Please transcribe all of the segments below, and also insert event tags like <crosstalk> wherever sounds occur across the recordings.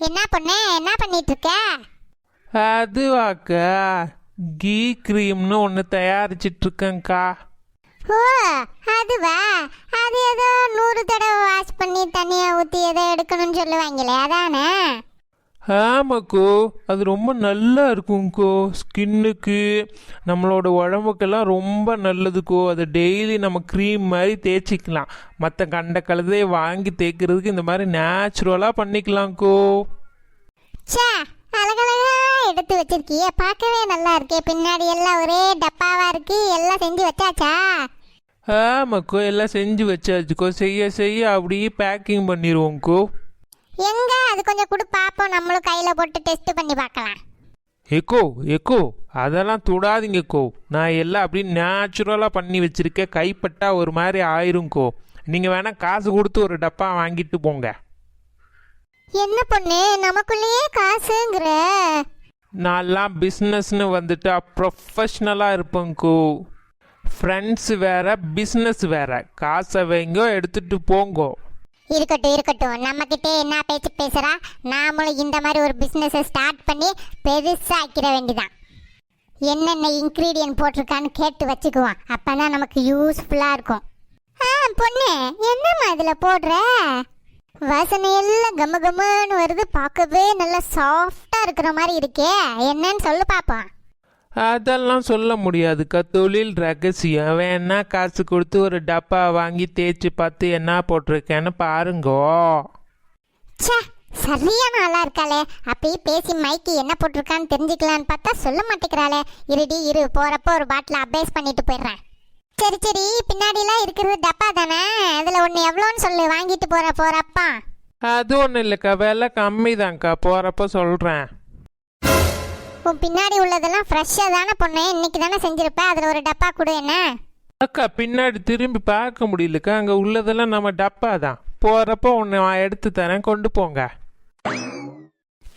என்ன பொண்ணு என்ன பண்ணிட்டு இருக்க அதுவாக்கா கீ க்ரீம்னு ஒன்று தயாரிச்சிட்டு இருக்கேன்க்கா ஓ அதுவா? அது ஏதோ நூறு தடவை வாஷ் பண்ணி தண்ணியை ஊற்றி ஏதோ எடுக்கணும்னு சொல்லுவாங்களே அதானே? ஆமாக்கோ அது ரொம்ப நல்லா இருக்கும்க்கோ ஸ்கின்னுக்கு நம்மளோட உடம்புக்கெல்லாம் ரொம்ப நல்லதுக்கோ. அதை டெய்லி நம்ம க்ரீம் மாதிரி தேய்ச்சிக்கலாம். மற்ற கண்ட கழுதையை வாங்கி தேய்க்கிறதுக்கு இந்த மாதிரி நேச்சுரலாக பண்ணிக்கலாம்க்கோ ச்சே அழகழகா எடுத்து வச்சிருக்கியே. பார்க்கவே நல்லா இருக்கே. பின்னாடி எல்லாம் ஒரே டப்பாவா இருக்கு. எல்லாம் செஞ்சு வச்சாச்சா? ஆமாக்கோ எல்லாம் செஞ்சு வச்சாச்சுக்கோ. செய்ய செய்ய அப்படியே பேக்கிங் பண்ணிடுவோம்க்கோ எங்க? அது கொஞ்சம் கொடு பார்ப்போம் நம்மளும் கையில போட்டு டெஸ்ட் பண்ணி பார்க்கலாம். எக்கோ எக்கோ அதெல்லாம் தொடாதீங்கக்கோ நான் எல்லாம் அப்படியே நேச்சுரலாக பண்ணி வச்சிருக்கேன். கைப்பட்டா ஒரு மாதிரி ஆயிரும்க்கோ நீங்கள் வேணால் காசு கொடுத்து ஒரு டப்பா வாங்கிட்டு போங்க. என்ன பொண்ணு? நமக்குள்ளேயே காசுங்கிற. நான்லாம் பிஸ்னஸ்னு வந்துட்டா ப்ரொஃபஷ்னலாக இருப்பேங்க்கோ ஃப்ரெண்ட்ஸ் வேற பிஸ்னஸ் வேற. காசை வைங்கோ எடுத்துட்டு போங்கோ. இருக்கட்டும் இருக்கட்டும். நம்மக்கிட்டே என்ன பேச்சு பேசுகிறா நாமளும் இந்த மாதிரி ஒரு பிஸ்னஸை ஸ்டார்ட் பண்ணி பெருசா ஆக்கிட வேண்டிதான். என்னென்ன இன்க்ரீடியன்ட் போட்டிருக்கான்னு கேட்டு வச்சுக்குவோம். அப்பதான் நமக்கு யூஸ்ஃபுல்லாக இருக்கும். ஆ பொண்ணு என்னம்மா இதில் போடுற? வாசனை எல்லாம் கம்ம கம்மன்னு வருது. பார்க்கவே நல்லா சாஃப்டாக இருக்கிற மாதிரி இருக்கே. என்னன்னு சொல்லு பார்ப்போம் அதெல்லாம் சொல்ல முடியாதுக்கா தொழில் ரகசியம். வேணா காசு கொடுத்து ஒரு டப்பா வாங்கி தேய்ச்சி பார்த்து என்ன போட்டிருக்கேன்னு பாருங்கோ. சரியான ஆளா இருக்காளே. அப்படியே பேசி மைக்கு என்ன போட்டிருக்கான்னு தெரிஞ்சுக்கலான்னு பார்த்தா சொல்ல மாட்டேங்கிறாளே. இருடி இரு போறப்போ ஒரு பாட்டில் அப்டேஸ் பண்ணிட்டு போயிடுறேன். சரி சரி பின்னாடிலாம் இருக்கிறது டப்பா தானே? அதில் ஒன்று எவ்வளோன்னு சொல்லு வாங்கிட்டு போற போறப்பா. அது ஒன்றும் இல்லைக்கா விலை கம்மி தான்க்கா போகிறப்ப சொல்கிறேன் உன் பின்னாடி உள்ளதெல்லாம் ஃப்ரெஷ்ஷாக தானே பொண்ணு? இன்னைக்கு தானே செஞ்சிருப்ப? அதில் ஒரு டப்பா கொடு என்ன? அக்கா பின்னாடி திரும்பி பார்க்க முடியலக்கா. அங்கே உள்ளதெல்லாம் நம்ம டப்பா தான். போகிறப்ப ஒன்று நான் எடுத்து தரேன். கொண்டு போங்க.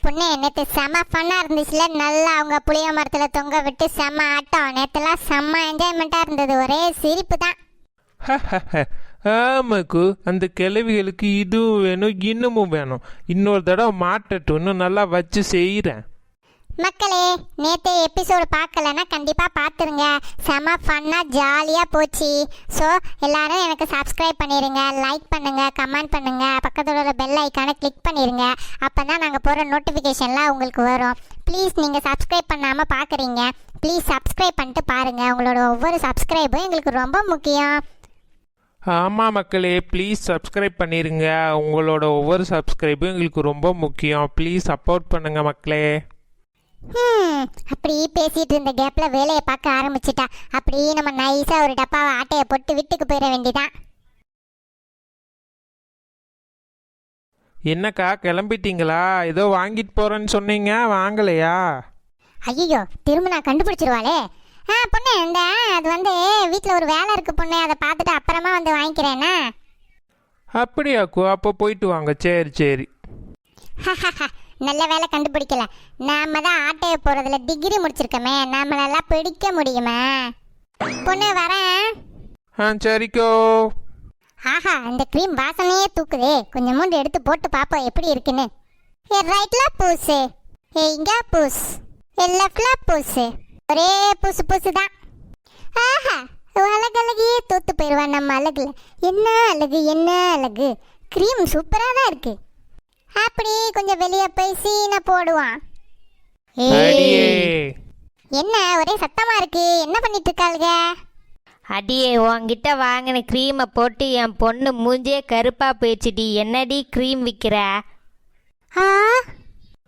பொண்ணு நேற்று செம ஃபன்னாக இருந்துச்சுல. நல்லா அவங்க புளிய மரத்தில் தொங்க விட்டு செம ஆட்டம். நேற்றுலாம் செம்ம என்ஜாய்மெண்ட்டாக இருந்தது. ஒரே சிரிப்பு தான். ஆமாக்கு அந்த கிழவிகளுக்கு இதுவும் வேணும் இன்னமும் வேணும். இன்னொரு தடவை மாட்டட்டும். இன்னும் நல்லா வச்சு செய்கிறேன் மக்களே நேற்று எபிசோடு பார்க்கலன்னா கண்டிப்பாக பார்த்துருங்க. செம ஃபன்னாக ஜாலியாக போச்சு. ஸோ எல்லாரும் எனக்கு சப்ஸ்கிரைப் பண்ணிடுங்க லைக் பண்ணுங்கள் கமெண்ட் பண்ணுங்கள் பக்கத்தில் உள்ள பெல் ஐக்கானை கிளிக் பண்ணிடுங்க அப்போ தான் நாங்கள் போகிற நோட்டிஃபிகேஷன்லாம் உங்களுக்கு வரும். ப்ளீஸ் நீங்கள் சப்ஸ்கிரைப் பண்ணாமல் பார்க்குறீங்க. ப்ளீஸ் சப்ஸ்கிரைப் பண்ணிட்டு பாருங்கள் உங்களோட ஒவ்வொரு சப்ஸ்கிரைபும் எங்களுக்கு ரொம்ப முக்கியம். ஆமாம் மக்களே ப்ளீஸ் சப்ஸ்கிரைப் பண்ணிடுங்க உங்களோட ஒவ்வொரு சப்ஸ்கிரைபும் எங்களுக்கு ரொம்ப முக்கியம். ப்ளீஸ் சப்போர்ட் பண்ணுங்கள் மக்களே. அப்படி பேசிட்டு இருந்த கேப்ல வேலையை பார்க்க ஆரம்பிச்சிட்டா. அப்படியே நம்ம நைஸா ஒரு டப்பாவை ஆட்டையை போட்டு வீட்டுக்கு போயிட வேண்டியதான் என்னக்கா கிளம்பிட்டீங்களா? ஏதோ வாங்கிட்டு போகிறேன்னு சொன்னீங்க வாங்கலையா? ஐயோ திரும்ப நான் கண்டுபிடிச்சிருவாளே. ஆ பொண்ணு இந்த அது வந்து வீட்டில் ஒரு வேலை இருக்கு பொண்ணு அதை பார்த்துட்டு அப்புறமா வந்து வாங்கிக்கிறேன்னா அப்படியாக்கோ அப்போ போயிட்டு வாங்க. சரி சரி. <laughs> நல்ல வேலை கண்டுபிடிக்கல. நாம தான் ஆட்டையை போகிறதுல டிகிரி முடிச்சிருக்கோமே நம்மளெல்லாம் பிடிக்க முடியுமா? பொண்ணு வரேன். ஆ சரிக்கோ. ஆஹா இந்த க்ரீம் வாசனையே தூக்குதே. கொஞ்சம் மூண்டு எடுத்து போட்டு பார்ப்போம் எப்படி இருக்குன்னு. ஏ ரைட்ல பூசு. ஏ இங்க பூஸ் ஏ லெஃப்ட்ல பூசு. ஒரே பூசு பூசு தான். ஆஹா அழகழகியே தூத்து போயிடுவான் நம்ம அழகுல. என்ன அழகு என்ன அழகு. க்ரீம் சூப்பராக தான் இருக்கு. அப்படி கொஞ்சம் வெளியே போய் சீனை போடுவான். என்ன ஒரே சத்தமா இருக்கு. என்ன பண்ணிட்டு இருக்காளுங்க அடியே உன்கிட்ட வாங்கின க்ரீமை போட்டு என் பொண்ணு மூஞ்சே கருப்பா போயிடுச்சுடி. என்னடி க்ரீம் விற்கிற ஆ?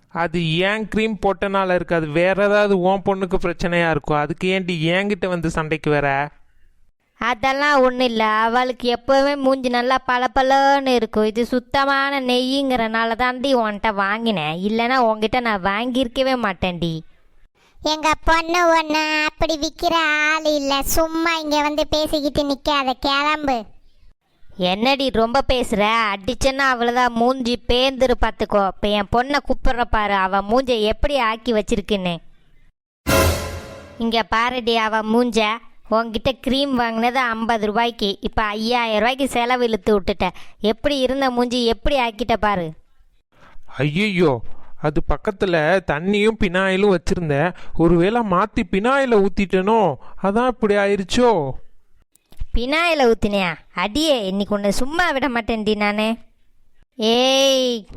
அது ஏன் க்ரீம் போட்டனால இருக்கு? அது வேற ஏதாவது உன் பொண்ணுக்கு பிரச்சனையா இருக்கும். அதுக்கு ஏன்டி என்கிட்ட வந்து சண்டைக்கு வர? அதெல்லாம் ஒன்றும் இல்லை. அவளுக்கு எப்போவுமே மூஞ்சி நல்லா பளபளன்னு இருக்கும். இது சுத்தமான நெய்யுங்கிறனால தாண்டி உன்கிட்ட வாங்கினேன். இல்லைன்னா உன்கிட்ட நான் வாங்கியிருக்கவே மாட்டேன்டி. எங்க பொண்ணு ஒண்ணு அப்படி விக்கிற ஆள் இல்ல. சும்மா இங்க வந்து பேசிக்கிட்டு நிக்காத. கிளம்பு. என்னடி ரொம்ப பேசுகிற அடிச்சேன்னா அவ்வளோதான் மூஞ்சி பேந்துரு பார்த்துக்கோ இப்போ என் பொண்ணை கூப்பிட்ற பாரு. அவள் மூஞ்சை எப்படி ஆக்கி வச்சிருக்குன்னு. இங்கே பாருடி அவள் மூஞ்ச. உன்கிட்ட க்ரீம் வாங்கினது ஐம்பது ரூபாய்க்கு. இப்போ ஐயாயிரம் ரூபாய்க்கு செலவு இழுத்து விட்டுட்ட. எப்படி இருந்த மூஞ்சி எப்படி ஆக்கிட்ட பாரு. ஐயையோ அது பக்கத்தில் தண்ணியும் பினாயிலும் வச்சுருந்தேன் ஒருவேளை மாற்றி பினாயில ஊற்றிட்டேனோ அதான் இப்படி ஆயிருச்சோ? பினாயில ஊத்தினியா? அடியே இன்னைக்கு ஒன்று சும்மா விட மாட்டேன்டி நான். ஏய்.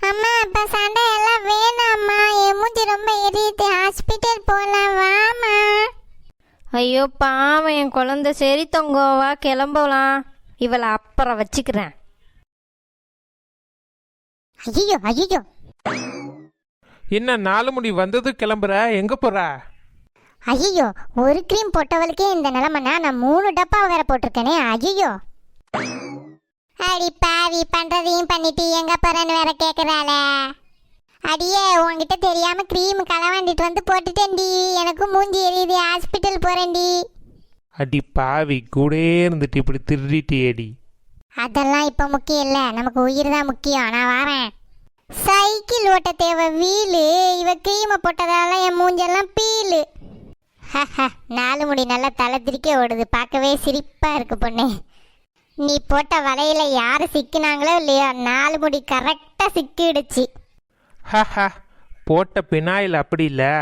அம்மா அப்ப சண்டை எல்லாம் வேணாம்மா. என் மூஞ்சி ரொம்ப எரியுது. ஹாஸ்பிட்டல் போலாம் வாமா ஐயோ பாவம் என் குழந்தை சரி தொங்கோவா கிளம்பலாம் இவளை அப்புறம் வச்சுக்கிறேன். ஐயோ ஐயோ என்ன நாலு முடி வந்தது கிளம்புற? எங்கே போகிற ஐயோ ஒரு க்ரீம் போட்டவளுக்கே இந்த நிலமைனா நான் மூணு டப்பா வேற போட்டிருக்கேனே ஐயோ அடி பாவி பண்றதையும் பண்ணிட்டு எங்க போறேன்னு வேற கேக்குறாள. அடியே உன்கிட்ட தெரியாம க்ரீம் களவாண்டிட்டு வந்து போட்டுட்டேன்டி. எனக்கும் மூஞ்சி எரியுது. ஹாஸ்பிட்டல் போறேன்டி. அடி பாவி கூடே இருந்துட்டு இப்படி திருடிட்டியேடி. அதெல்லாம் இப்ப முக்கியம் இல்ல. நமக்கு உயிர் தான் முக்கியம். நான் வரேன். சைக்கிள் ஓட்ட தேவை. வீலு. இவ க்ரீமை போட்டதால என் மூஞ்செல்லாம் பீலு. நாலு முடி நல்லா தலை திருக்கே ஓடுது. பார்க்கவே சிரிப்பா இருக்கு பொண்ணு. நீ போட்ட வலையில யாரு சிக்கினாங்களோ இல்லையோ நாலு முடி கரெக்டா சிக்கிடுச்சு. ஹஹ போட்ட பினாயில் அப்படி இல்லை.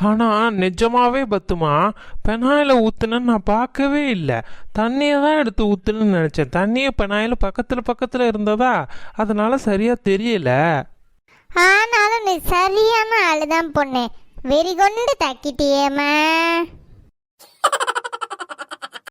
ஆனால் நிஜமாகவே பத்துமா பெனாயில் ஊற்றுனேன்னு நான் பார்க்கவே இல்லை. தண்ணியை தான் எடுத்து ஊற்றுன்னு நினச்சேன். தண்ணியை பெனாயில் பக்கத்தில் பக்கத்தில் இருந்ததா? அதனால சரியாக தெரியல. ஆனாலும் நீ சரியான ஆளுதான் பொண்ணு. வெறி கொண்டு தக்கிட்டியேம்மா.